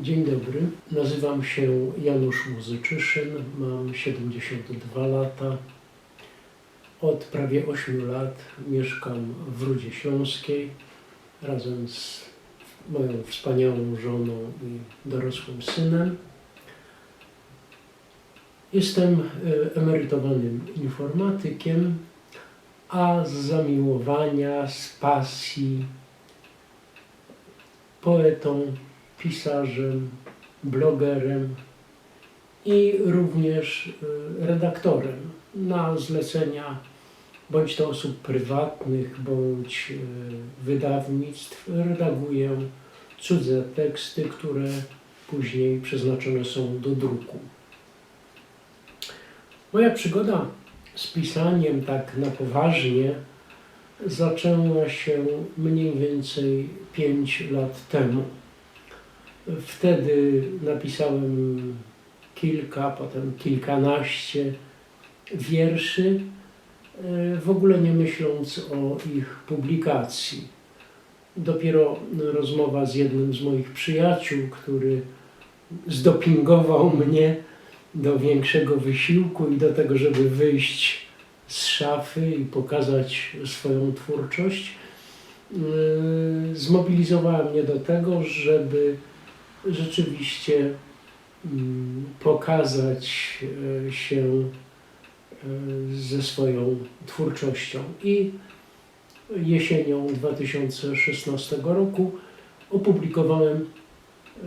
Dzień dobry, nazywam się Janusz Muzyczyszyn, mam 72 lata. Od prawie 8 lat mieszkam w Rudzie Śląskiej razem z moją wspaniałą żoną i dorosłym synem. Jestem e, emerytowanym informatykiem, a z zamiłowania, z pasji poetą, pisarzem, blogerem i również y, redaktorem na zlecenia bądź to osób prywatnych, bądź y, wydawnictw. Redaguję cudze teksty, które później przeznaczone są do druku. Moja przygoda z pisaniem tak na poważnie zaczęła się mniej więcej 5 lat temu. Wtedy napisałem kilka, potem kilkanaście wierszy, e, w ogóle nie myśląc o ich publikacji. Dopiero rozmowa z jednym z moich przyjaciół, który zdopingował mnie do większego wysiłku i do tego, żeby wyjść z szafy i pokazać swoją twórczość, yy, zmobilizowała mnie do tego, żeby rzeczywiście mm, pokazać e, się e, ze swoją twórczością. I jesienią 2016 roku opublikowałem e,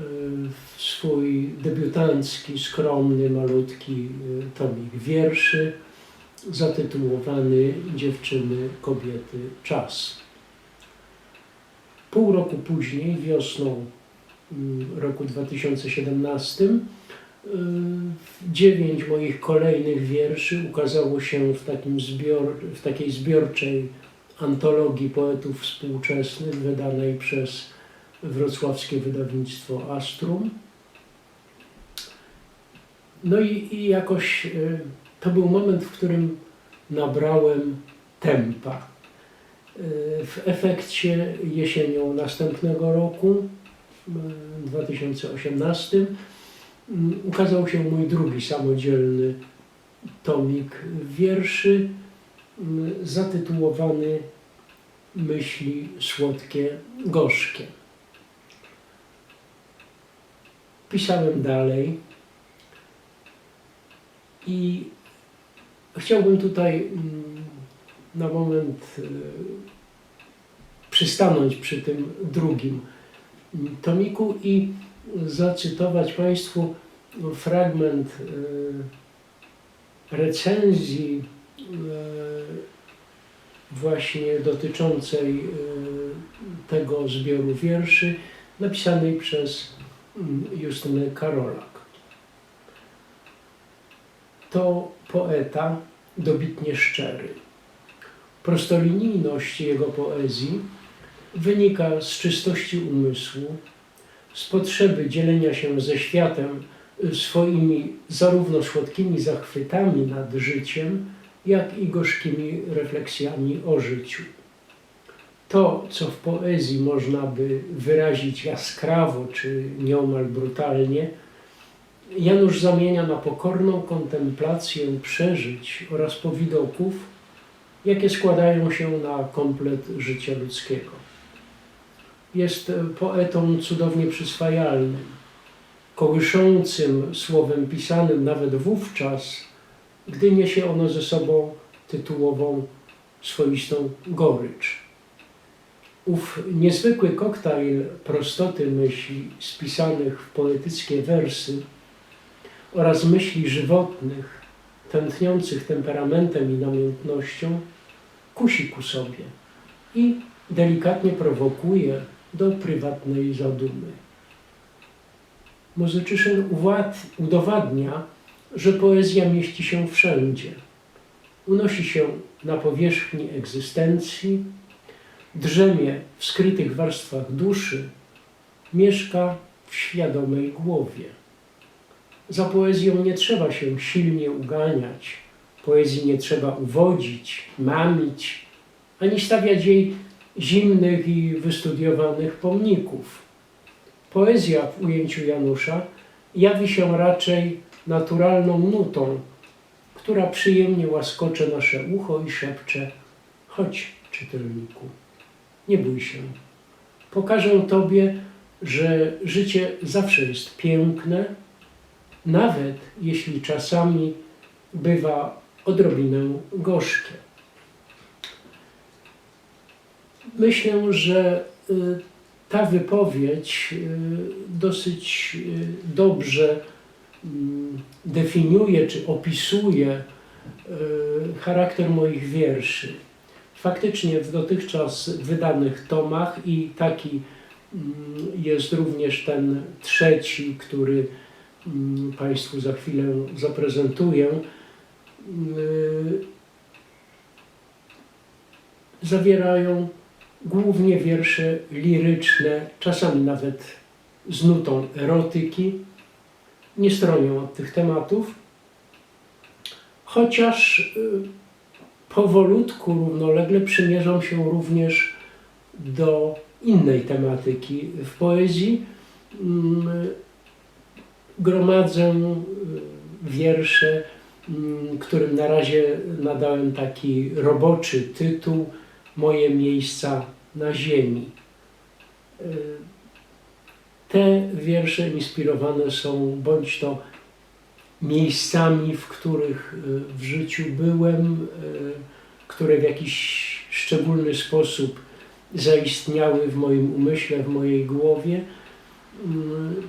swój debiutancki, skromny, malutki tomik wierszy zatytułowany Dziewczyny, kobiety, czas. Pół roku później, wiosną roku 2017, y, dziewięć moich kolejnych wierszy ukazało się w, takim zbior, w takiej zbiorczej antologii poetów współczesnych wydanej przez wrocławskie wydawnictwo Astrum. No i, i jakoś y, to był moment, w którym nabrałem tempa. Y, W efekcie jesienią następnego roku, 2018, y, ukazał się mój drugi samodzielny tomik wierszy y, zatytułowany Myśli słodkie, gorzkie. Pisałem dalej i chciałbym tutaj mm, na moment y, przystanąć przy tym drugim mm, tomiku i zacytować Państwu fragment y, recenzji y, właśnie dotyczącej y, tego zbioru wierszy napisanej przez mm, Justynę Karolak. To poeta dobitnie szczery. Prostolinijność jego poezji wynika z czystości umysłu, z potrzeby dzielenia się ze światem swoimi zarówno słodkimi zachwytami nad życiem, jak i gorzkimi refleksjami o życiu. To, co w poezji można by wyrazić jaskrawo czy nieomal brutalnie, Janusz zamienia na pokorną kontemplację przeżyć oraz powidoków, jakie składają się na komplet życia ludzkiego. Jest poetą cudownie przyswajalnym, kołyszącym słowem pisanym nawet wówczas, gdy niesie ono ze sobą tytułową swoistą gorycz. Ów niezwykły koktajl prostoty myśli spisanych w poetyckie wersy oraz myśli żywotnych, tętniących temperamentem i namiętnością, kusi ku sobie i delikatnie prowokuje do prywatnej zadumy. Muzyczyszyn uwad- udowadnia, że poezja mieści się wszędzie. Unosi się na powierzchni egzystencji, drzemie w skrytych warstwach duszy, mieszka w świadomej głowie. Za poezją nie trzeba się silnie uganiać, poezji nie trzeba uwodzić, mamić, ani stawiać jej zimnych i wystudiowanych pomników. Poezja w ujęciu Janusza jawi się raczej naturalną nutą, która przyjemnie łaskocze nasze ucho i szepcze: Chodź, czytelniku, nie bój się. Pokażę Tobie, że życie zawsze jest piękne, nawet jeśli czasami bywa odrobinę gorzkie. Myślę, że y, ta wypowiedź y, dosyć y, dobrze mm, definiuje czy opisuje charakter moich wierszy. Faktycznie w dotychczas wydanych tomach i taki mm, jest również ten trzeci, który mm, Państwu za chwilę zaprezentuję. Zawierają głównie wiersze liryczne, czasami nawet z nutą erotyki. Nie stronią od tych tematów, chociaż y, powolutku, równolegle przymierzą się również do innej tematyki w poezji. Mm, gromadzę y, wiersze, mm, którym na razie nadałem taki roboczy tytuł Moje miejsca na ziemi. Y, te wiersze inspirowane są bądź to miejscami, w których y, w życiu byłem, y, które w jakiś szczególny sposób zaistniały w moim umyśle, w mojej głowie,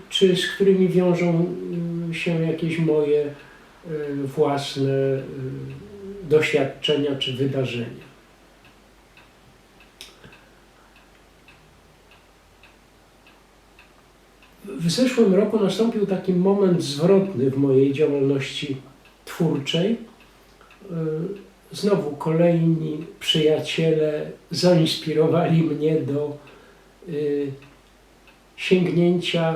czy z którymi wiążą się jakieś moje własne doświadczenia czy wydarzenia. W zeszłym roku nastąpił taki moment zwrotny w mojej działalności twórczej. E, znowu kolejni przyjaciele zainspirowali mnie do e, sięgnięcia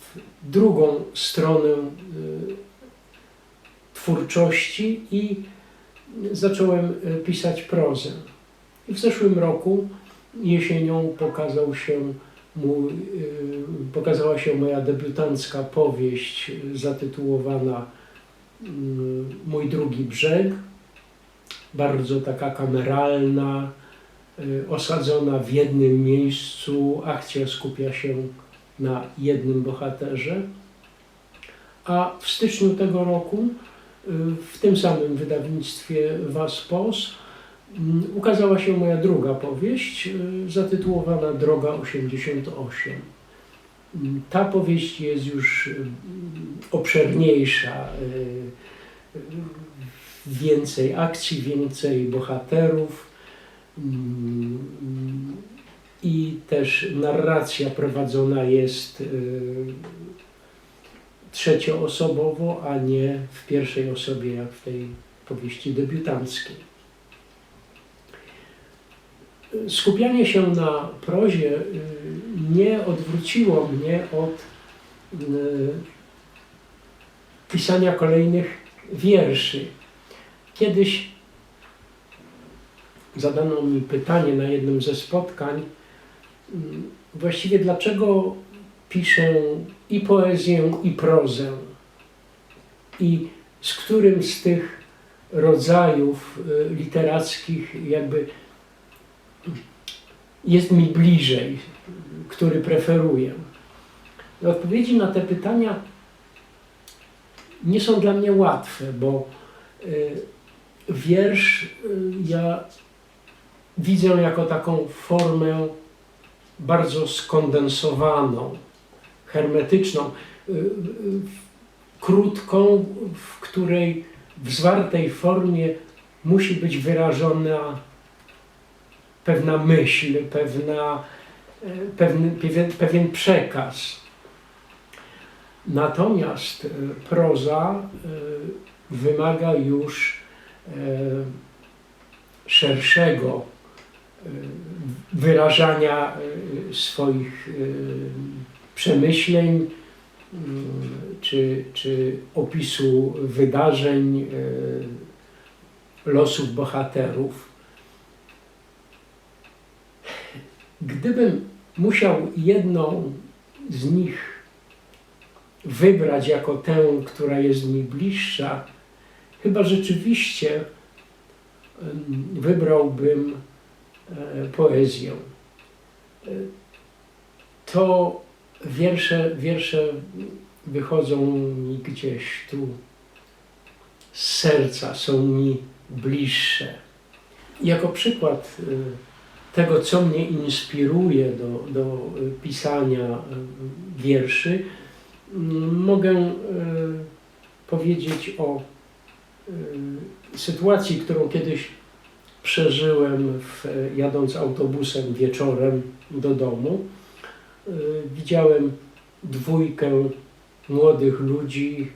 w drugą stronę e, twórczości i zacząłem pisać prozę. I w zeszłym roku jesienią pokazał się mój, y, pokazała się moja debiutancka powieść zatytułowana y, Mój drugi brzeg. Bardzo taka kameralna, y, osadzona w jednym miejscu. Akcja skupia się na jednym bohaterze. A w styczniu tego roku w tym samym wydawnictwie Waspos Mm, ukazała się moja druga powieść, y, zatytułowana Droga 88. Mm, ta powieść jest już y, obszerniejsza, y, więcej akcji, więcej bohaterów mm, i też narracja prowadzona jest trzecioosobowo, a nie w pierwszej osobie, jak w tej powieści debiutanckiej skupianie się na prozie y, nie odwróciło mnie od y, pisania kolejnych wierszy. Kiedyś zadano mi pytanie na jednym ze spotkań, y, właściwie dlaczego piszę i poezję, i prozę. I z którym z tych rodzajów literackich jakby jest mi bliżej, który preferuję? Odpowiedzi na te pytania nie są dla mnie łatwe, bo y, wiersz y, ja widzę jako taką formę bardzo skondensowaną, hermetyczną, y, krótką, w której w zwartej formie musi być wyrażona pewna myśl, pewna, e, pewny, pewien, pewien przekaz. Natomiast e, proza e, wymaga już szerszego wyrażania swoich przemyśleń czy, czy opisu wydarzeń, losów bohaterów. Gdybym musiał jedną z nich wybrać jako tę, która jest mi bliższa, chyba rzeczywiście wybrałbym e, poezję. E, To wiersze, wiersze wychodzą mi gdzieś tu z serca, są mi bliższe. Jako przykład y, tego, co mnie inspiruje do, do y, pisania y, wierszy, mm, mogę y, powiedzieć o sytuacji, którą kiedyś przeżyłem w, jadąc autobusem wieczorem do domu. Widziałem dwójkę młodych ludzi,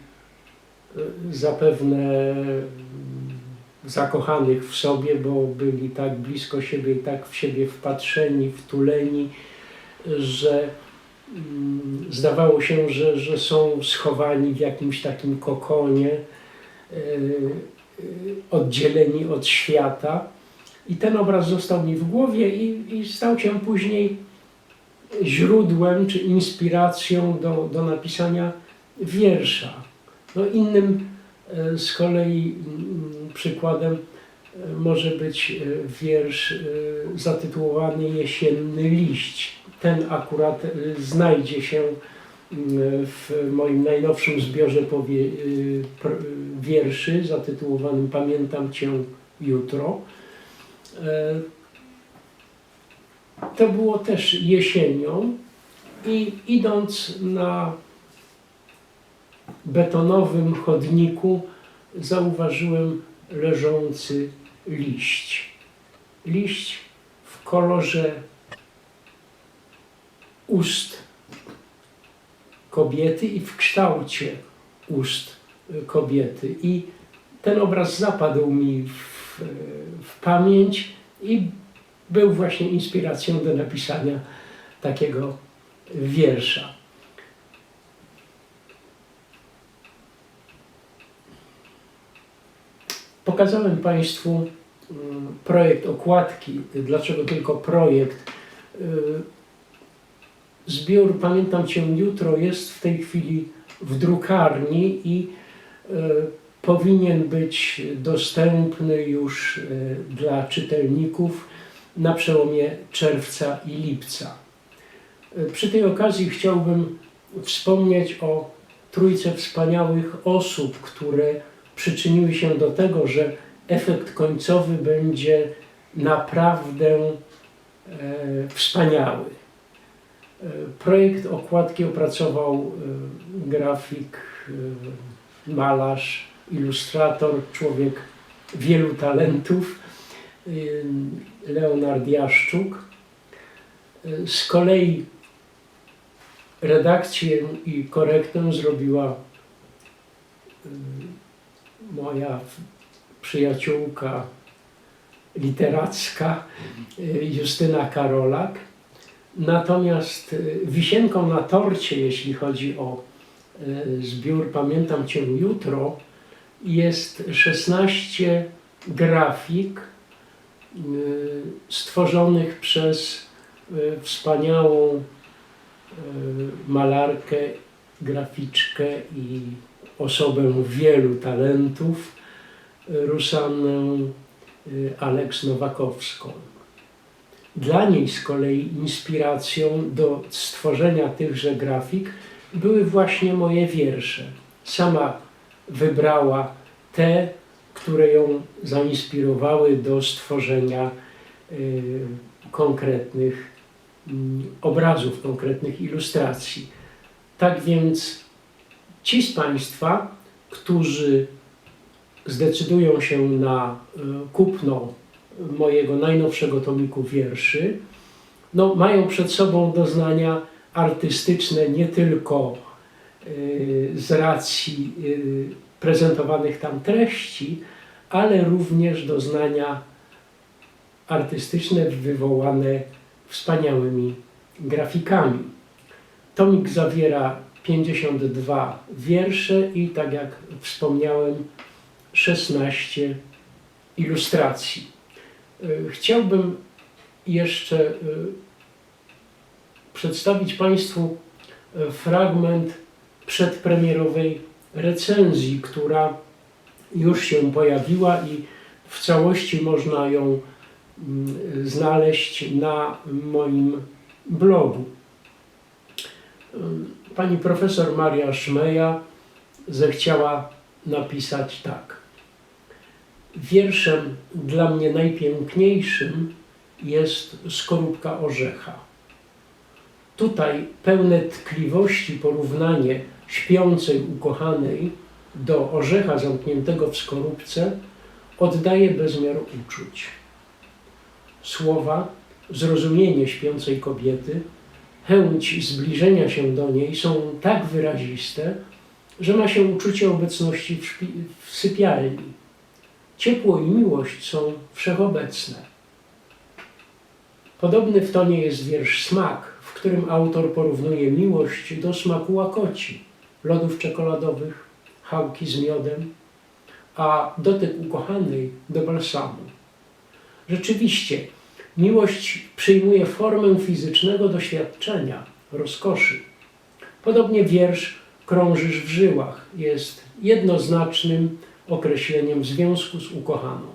zapewne zakochanych w sobie, bo byli tak blisko siebie i tak w siebie wpatrzeni, wtuleni, że mm, zdawało się, że, że są schowani w jakimś takim kokonie, y, y, oddzieleni od świata. I ten obraz został mi w głowie i, i stał się później źródłem czy inspiracją do, do napisania wiersza. No innym e, z kolei przykładem e, może być e, wiersz e, zatytułowany Jesienny liść. Ten akurat znajdzie się w moim najnowszym zbiorze wierszy zatytułowanym Pamiętam Cię jutro. To było też jesienią i idąc na betonowym chodniku zauważyłem leżący liść. Liść w kolorze ust kobiety i w kształcie ust kobiety. I ten obraz zapadł mi w, w pamięć i był właśnie inspiracją do napisania takiego wiersza. Pokazałem Państwu mm, projekt okładki. Dlaczego tylko projekt? Y, Zbiór Pamiętam Cię jutro jest w tej chwili w drukarni i y, powinien być dostępny już y, dla czytelników na przełomie czerwca i lipca. Przy tej okazji chciałbym wspomnieć o trójce wspaniałych osób, które przyczyniły się do tego, że efekt końcowy będzie naprawdę e, wspaniały. E, Projekt okładki opracował e, grafik, e, malarz, ilustrator, człowiek wielu talentów, e, Leonard Jaszczuk. E, Z kolei redakcję i korektę zrobiła e, moja przyjaciółka literacka y, Justyna Karolak. Natomiast y, wisienką na torcie, jeśli chodzi o y, zbiór Pamiętam Cię jutro, jest 16 grafik y, stworzonych przez wspaniałą malarkę, graficzkę i osobę wielu talentów, Rusannę y, Aleks Nowakowską. Dla niej z kolei inspiracją do stworzenia tychże grafik były właśnie moje wiersze. Sama wybrała te, które ją zainspirowały do stworzenia y, konkretnych mm, obrazów, konkretnych ilustracji. Tak więc ci z Państwa, którzy zdecydują się na y, kupno mojego najnowszego tomiku wierszy, no, mają przed sobą doznania artystyczne nie tylko y, z racji y, prezentowanych tam treści, ale również doznania artystyczne wywołane wspaniałymi grafikami. Tomik zawiera 52 wiersze i, tak jak wspomniałem, 16 ilustracji. Y, Chciałbym jeszcze y, przedstawić Państwu e, fragment przedpremierowej recenzji, która już się pojawiła i w całości można ją mm, znaleźć na moim blogu. Pani profesor Maria Szmeja zechciała napisać tak. Wierszem dla mnie najpiękniejszym jest skorupka orzecha. Tutaj pełne tkliwości porównanie śpiącej ukochanej do orzecha zamkniętego w skorupce oddaje bezmiar uczuć. Słowa, zrozumienie śpiącej kobiety, chęć zbliżenia się do niej są tak wyraziste, że ma się uczucie obecności w, szpi- w sypialni. Ciepło i miłość są wszechobecne. Podobny w tonie jest wiersz Smak, w którym autor porównuje miłość do smaku łakoci, lodów czekoladowych, chałki z miodem, a dotyk ukochanej do balsamu. Rzeczywiście, miłość przyjmuje formę fizycznego doświadczenia, rozkoszy. Podobnie wiersz Krążysz w żyłach jest jednoznacznym określeniem związku z ukochaną.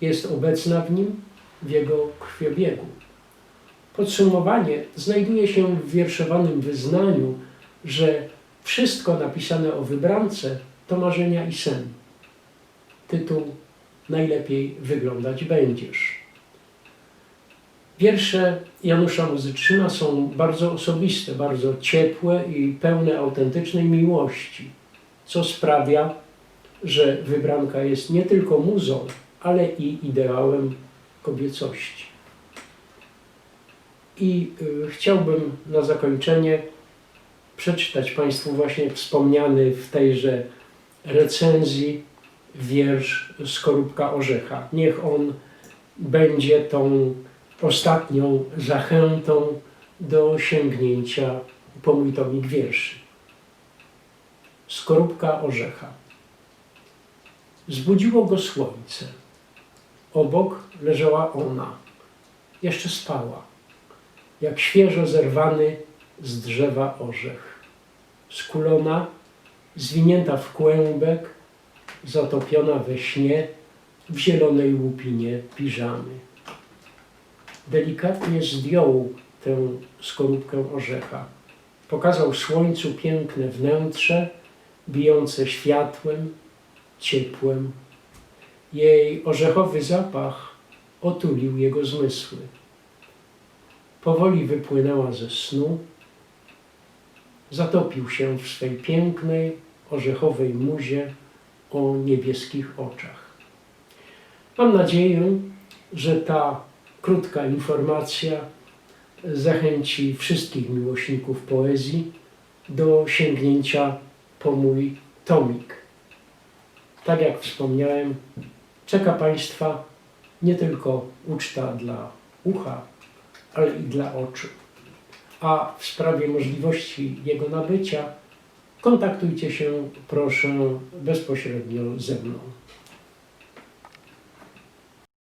Jest obecna w nim, w jego krwiobiegu. Podsumowanie znajduje się w wierszowanym wyznaniu, że wszystko napisane o wybrance to marzenia i sen. Tytuł Najlepiej wyglądać będziesz. Wiersze Janusza Muzyczna są bardzo osobiste, bardzo ciepłe i pełne autentycznej miłości, co sprawia, że wybranka jest nie tylko muzą, ale i ideałem kobiecości. I y, chciałbym na zakończenie przeczytać Państwu właśnie wspomniany w tejże recenzji wiersz Skorupka Orzecha. Niech on będzie tą ostatnią zachętą do sięgnięcia po mój tomik wierszy. Skorupka Orzecha. Zbudziło go słońce. Obok leżała ona. Jeszcze spała, jak świeżo zerwany z drzewa orzech. Skulona, zwinięta w kłębek, zatopiona we śnie w zielonej łupinie piżamy. Delikatnie zdjął tę skorupkę orzecha. Pokazał słońcu piękne wnętrze, bijące światłem, ciepłem. Jej orzechowy zapach otulił jego zmysły. Powoli wypłynęła ze snu, zatopił się w swej pięknej, orzechowej muzie o niebieskich oczach. Mam nadzieję, że ta krótka informacja zachęci wszystkich miłośników poezji do sięgnięcia po mój tomik. Tak jak wspomniałem, czeka Państwa nie tylko uczta dla ucha, ale i dla oczu. A w sprawie możliwości jego nabycia kontaktujcie się proszę bezpośrednio ze mną.